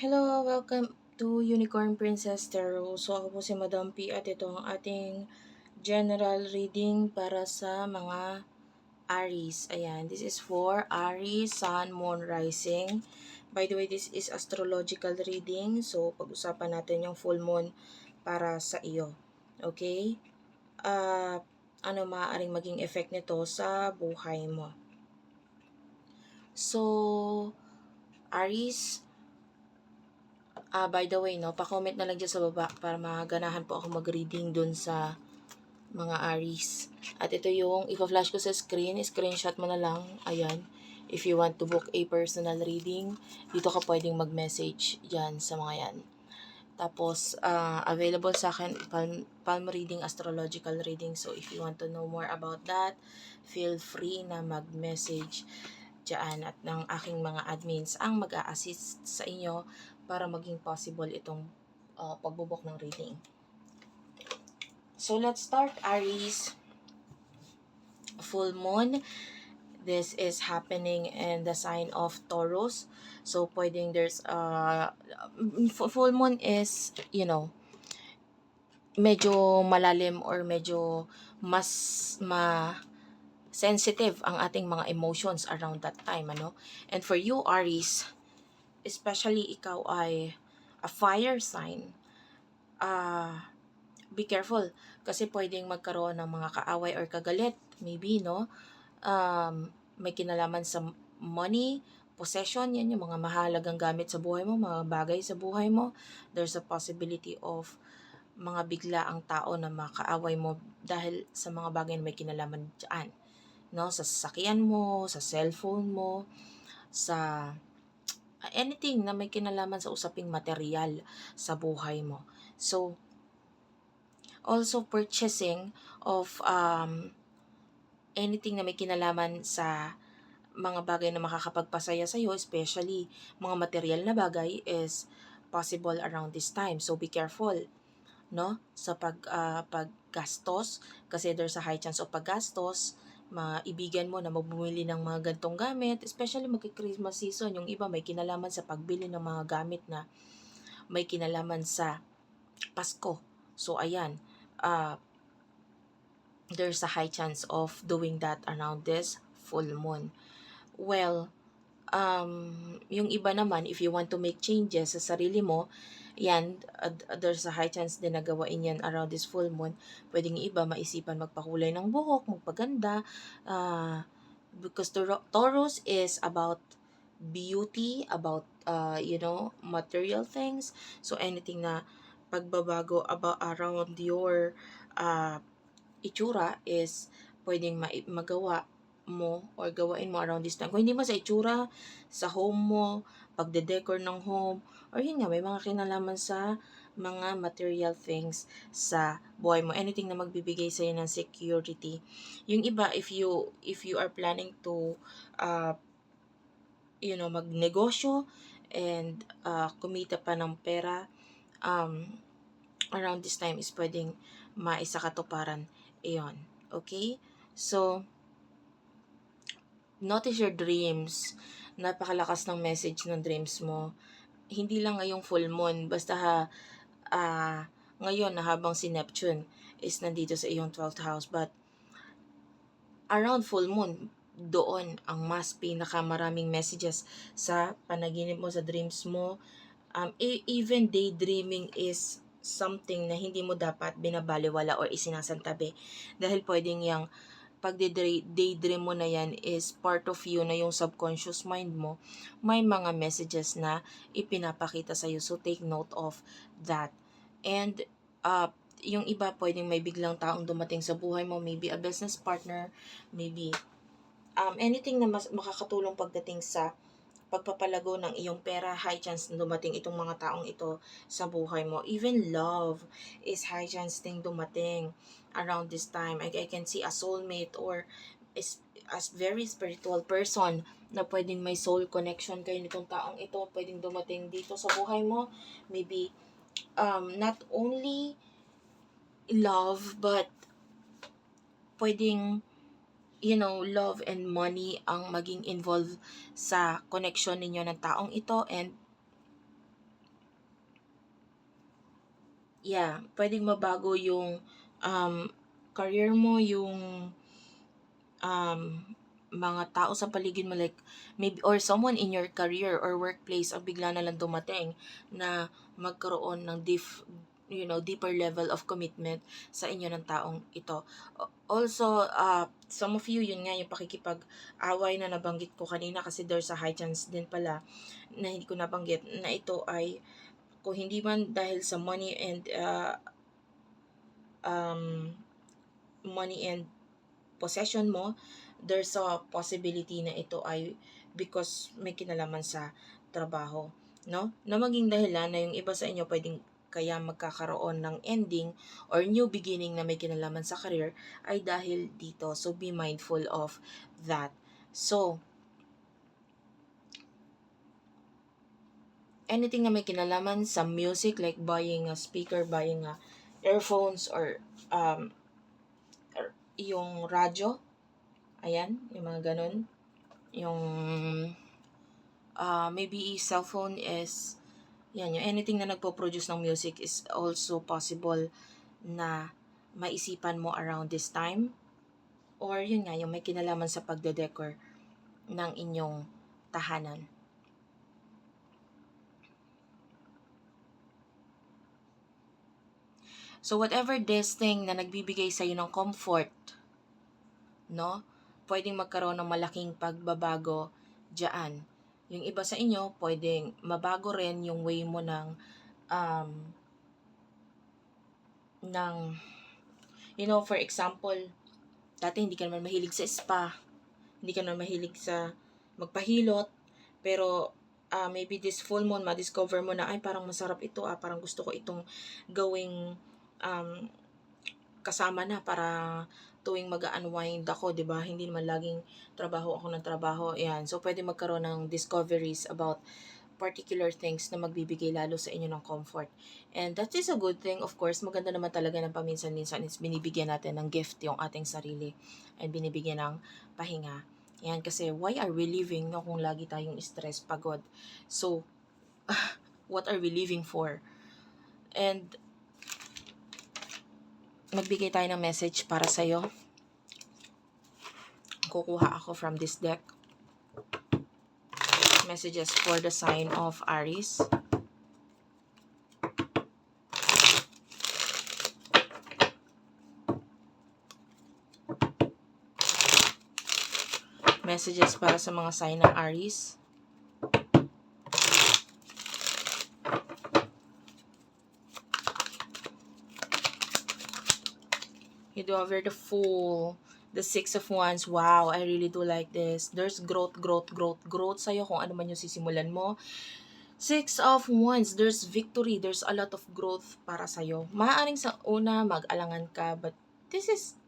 Hello, welcome to Unicorn Princess Tarot. So ako po si Madam P at ito ang ating general reading para sa mga Aries. Ayan, this is for Aries, Sun, Moon, Rising. By the way, this is astrological reading. So pag-usapan natin yung full moon para sa iyo. Okay? Uh, ano maaaring maging effect nito sa buhay mo. So, Aries, Ah, by the way, no, pa-comment na lang dyan sa baba para maganahan po ako mag-reading dun sa mga Aries. At ito yung ipa-flash ko sa screen. Screenshot mo na lang. Ayan. If you want to book a personal reading, dito ka pwedeng mag-message dyan sa mga yan. Tapos, uh, available sa akin, palm, palm reading, astrological reading. So, if you want to know more about that, feel free na mag-message dyan at ng aking mga admins ang mag-a-assist sa inyo para maging possible itong uh, pagbubok ng reading. So, let's start, Aries. Full moon. This is happening in the sign of Taurus. So, pwedeng there's, uh, full moon is, you know, medyo malalim or medyo mas ma sensitive ang ating mga emotions around that time, ano? And for you, Aries, especially ikaw ay a fire sign, uh, be careful kasi pwedeng magkaroon ng mga kaaway or kagalit, maybe, no? Um, may kinalaman sa money, possession, yan yung mga mahalagang gamit sa buhay mo, mga bagay sa buhay mo. There's a possibility of mga bigla ang tao na makaaway mo dahil sa mga bagay na may kinalaman dyan. No? Sa sasakyan mo, sa cellphone mo, sa anything na may kinalaman sa usaping material sa buhay mo. So, also purchasing of um, anything na may kinalaman sa mga bagay na makakapagpasaya sa iyo, especially mga material na bagay is possible around this time. So be careful no sa pag uh, paggastos kasi there's a high chance of paggastos maibigan mo na magbumili ng mga gantong gamit, especially magki-Christmas season, yung iba may kinalaman sa pagbili ng mga gamit na may kinalaman sa Pasko. So, ayan, uh, there's a high chance of doing that around this full moon. Well, um, yung iba naman, if you want to make changes sa sarili mo, yan, uh, there's a high chance din na gawain yan around this full moon. Pwedeng iba maisipan magpakulay ng buhok, magpaganda. Uh, because Taurus is about beauty, about, uh, you know, material things. So, anything na pagbabago about around your uh, itsura is pwedeng ma- magawa mo or gawain mo around this time. Kung hindi mo sa itsura, sa home mo, pagde-decor ng home, or yun nga, may mga kinalaman sa mga material things sa buhay mo. Anything na magbibigay sa'yo ng security. Yung iba, if you, if you are planning to, uh, you know, magnegosyo and uh, kumita pa ng pera, um, around this time is pwedeng maisa katuparan iyon. Okay? So, notice your dreams. Napakalakas ng message ng dreams mo. Hindi lang ngayong full moon, basta ha, uh, ngayon na habang si Neptune is nandito sa iyong 12th house. But, around full moon, doon ang mas pinakamaraming messages sa panaginip mo, sa dreams mo. Um, e, even daydreaming is something na hindi mo dapat binabaliwala or isinasantabi. Dahil pwedeng yung pag daydream mo na yan is part of you na yung subconscious mind mo, may mga messages na ipinapakita sa'yo. So, take note of that. And, uh, yung iba pwedeng may biglang taong dumating sa buhay mo, maybe a business partner, maybe um, anything na mas makakatulong pagdating sa pagpapalago ng iyong pera, high chance na dumating itong mga taong ito sa buhay mo. Even love is high chance ding dumating around this time. I, I can see a soulmate or is as very spiritual person na pwedeng may soul connection kayo nitong taong ito, pwedeng dumating dito sa buhay mo. Maybe um, not only love, but pwedeng you know, love and money ang maging involved sa connection ninyo ng taong ito and yeah, pwedeng mabago yung um, career mo, yung um, mga tao sa paligid mo like maybe or someone in your career or workplace ang bigla na lang dumating na magkaroon ng dif, you know, deeper level of commitment sa inyo ng taong ito. Also, uh, some of you, yun nga yung pakikipag-away na nabanggit ko kanina kasi there's a high chance din pala na hindi ko nabanggit na ito ay kung hindi man dahil sa money and uh, um, money and possession mo, there's a possibility na ito ay because may kinalaman sa trabaho. No? Na maging dahilan na yung iba sa inyo pwedeng kaya magkakaroon ng ending or new beginning na may kinalaman sa career ay dahil dito. So, be mindful of that. So, anything na may kinalaman sa music like buying a speaker, buying a earphones or um, yung radyo, ayan, yung mga ganun. Yung uh, maybe cellphone is yan, yung anything na nagpo-produce ng music is also possible na maisipan mo around this time. Or yun nga, yung may kinalaman sa pagde-decor ng inyong tahanan. So whatever this thing na nagbibigay sa ng comfort, no? Pwedeng magkaroon ng malaking pagbabago diyan. Yung iba sa inyo, pwedeng mabago rin yung way mo ng um, ng you know, for example, dati hindi ka naman mahilig sa spa, hindi ka naman mahilig sa magpahilot, pero ah, maybe this full moon, ma-discover mo na, ay parang masarap ito, ah, parang gusto ko itong gawing um, kasama na para tuwing mag-unwind ako, 'di ba? Hindi naman laging trabaho ako ng trabaho. Ayan. So pwede magkaroon ng discoveries about particular things na magbibigay lalo sa inyo ng comfort. And that is a good thing. Of course, maganda naman talaga ng paminsan-minsan is binibigyan natin ng gift yung ating sarili and binibigyan ng pahinga. Yan, kasi why are we living no, kung lagi tayong stress, pagod? So, what are we living for? And magbigay tayo ng message para sa'yo. Kukuha ako from this deck. Messages for the sign of Aries. Messages para sa mga sign ng Aries. You do over the Fool. The Six of Wands. Wow, I really do like this. There's growth, growth, growth, growth sa'yo kung ano man yung sisimulan mo. Six of Wands. There's victory. There's a lot of growth para sa'yo. Maaaring sa una, mag-alangan ka. But this is,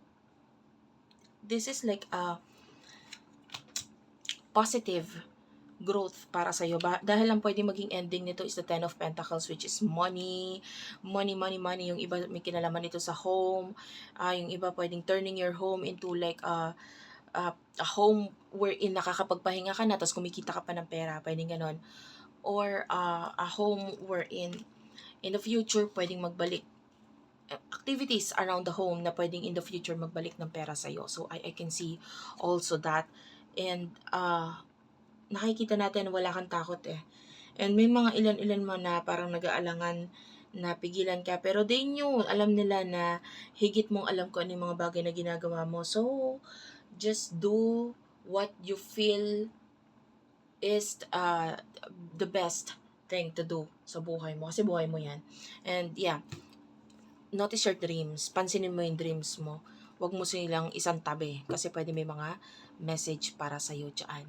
this is like a positive growth para sa iyo ba? Dahil ang pwedeng maging ending nito is the Ten of Pentacles which is money. Money money money. Yung iba may kinalaman nito sa home. Ah yung iba pwedeng turning your home into like a a, a home wherein nakakapagpahinga ka na tapos kumikita ka pa ng pera. Pwedeng ganon. Or ah, a home wherein in the future pwedeng magbalik eh, activities around the home na pwedeng in the future magbalik ng pera sa iyo so I I can see also that. And uh, nakikita natin wala kang takot eh. And may mga ilan-ilan mo na parang nag-aalangan na pigilan ka. Pero they knew, alam nila na higit mong alam ko ano yung mga bagay na ginagawa mo. So, just do what you feel is uh, the best thing to do sa buhay mo. Kasi buhay mo yan. And yeah, notice your dreams. Pansinin mo yung dreams mo. Huwag mo silang isang tabi. Kasi pwede may mga message para sa'yo dyan.